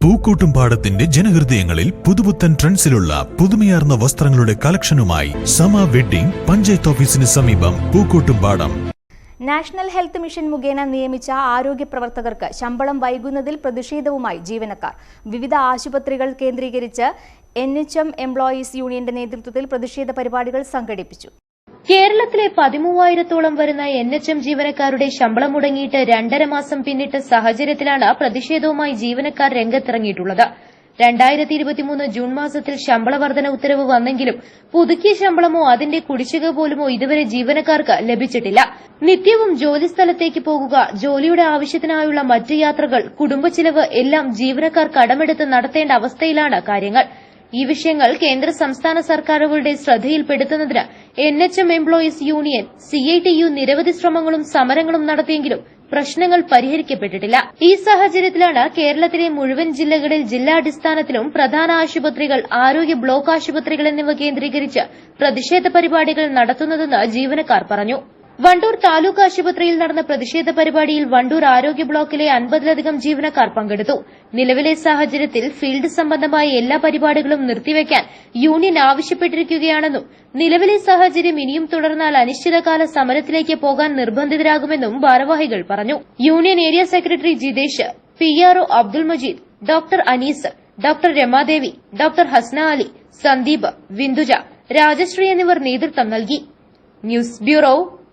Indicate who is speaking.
Speaker 1: പൂക്കോട്ടുംപാടത്തിന്റെ ജനഹൃദയങ്ങളിൽ പുതുപുത്തൻ ട്രെൻഡ്സിലുള്ള പുതുമയാർന്ന വസ്ത്രങ്ങളുടെ കളക്ഷനുമായി സമ വെഡ്ഡിംഗ് പഞ്ചായത്ത് ഓഫീസിന് സമീപം പൂക്കൂട്ടും പാടം.
Speaker 2: നാഷണൽ ഹെൽത്ത് മിഷൻ മുഖേന നിയമിച്ച ആരോഗ്യ പ്രവർത്തകർക്ക് ശമ്പളം വൈകുന്നതിൽ പ്രതിഷേധവുമായി ജീവനക്കാർ. വിവിധ ആശുപത്രികൾ കേന്ദ്രീകരിച്ച് എൻ എച്ച് എം എംപ്ലോയീസ് യൂണിയന്റെ നേതൃത്വത്തിൽ പ്രതിഷേധ പരിപാടികൾ സംഘടിപ്പിച്ചു.
Speaker 3: കേരളത്തിലെ പതിമൂവായിരത്തോളം വരുന്ന എൻ എച്ച് എം ജീവനക്കാരുടെ ശമ്പളം മുടങ്ങിയിട്ട് രണ്ടര മാസം പിന്നിട്ട സാഹചര്യത്തിലാണ് പ്രതിഷേധവുമായി ജീവനക്കാർ രംഗത്തിറങ്ങിയിട്ടുള്ളത്. രണ്ടായിരത്തി ഇരുപത്തിമൂന്ന് ജൂൺ മാസത്തിൽ ശമ്പള വർധന ഉത്തരവ് വന്നെങ്കിലും പുതുക്കിയ ശമ്പളമോ അതിന്റെ കുടിശ്ശിക പോലുമോ ഇതുവരെ ജീവനക്കാർക്ക് ലഭിച്ചിട്ടില്ല. നിത്യവും ജോലിസ്ഥലത്തേക്ക് പോകുക ജോലിയുടെ ആവശ്യത്തിനായുള്ള മറ്റ് യാത്രകൾ കുടുംബച്ചിലവ് എല്ലാം ജീവനക്കാർ കടമെടുത്ത് നടത്തേണ്ട അവസ്ഥയിലാണ് കാര്യങ്ങൾ. ഈ വിഷയങ്ങൾ കേന്ദ്ര സംസ്ഥാന സർക്കാരുകളുടെ ശ്രദ്ധയിൽപ്പെടുത്തുന്നതിന് N H M employees union C I T U നിരവധി ശ്രമങ്ങളും സമരങ്ങളും നടത്തിയെങ്കിലും പ്രശ്നങ്ങൾ പരിഹരിക്കപ്പെട്ടിട്ടില്ല. ഈ സാഹചര്യത്തിലാണ് കേരളത്തിലെ മുഴുവൻ ജില്ലകളിൽ ജില്ലാടിസ്ഥാനത്തിലും പ്രധാന ആശുപത്രികൾ ആരോഗ്യ ബ്ലോക്ക് ആശുപത്രികൾ എന്നിവ കേന്ദ്രീകരിച്ച് പ്രതിഷേധ പരിപാടികൾ നടത്തുന്നതെന്ന് ജീവനക്കാർ പറഞ്ഞു. വണ്ടൂർ താലൂക്ക് ആശുപത്രിയിൽ നടന്ന പ്രതിഷേധ പരിപാടിയിൽ വണ്ടൂർ ആരോഗ്യ ബ്ലോക്കിലെ അൻപതിലധികം ജീവനക്കാർ പങ്കെടുത്തു. നിലവിലെ സാഹചര്യത്തിൽ ഫീൽഡ് സംബന്ധമായ എല്ലാ പരിപാടികളും നിർത്തിവെക്കാൻ യൂണിയൻ ആവശ്യപ്പെട്ടിരിക്കുകയാണെന്നും നിലവിലെ സാഹചര്യം ഇനിയും തുടർന്നാൽ അനിശ്ചിതകാല സമരത്തിലേക്ക് പോകാൻ നിർബന്ധിതരാകുമെന്നും ഭാരവാഹികൾ പറഞ്ഞു. Union area secretary Jitesh P Abdul Majeed doctor Anees doctor Ramadevi doctor Hasna Ali Sandeep Vinduja Rajasree എന്നിവർ നേതൃത്വം നൽകി. News bureau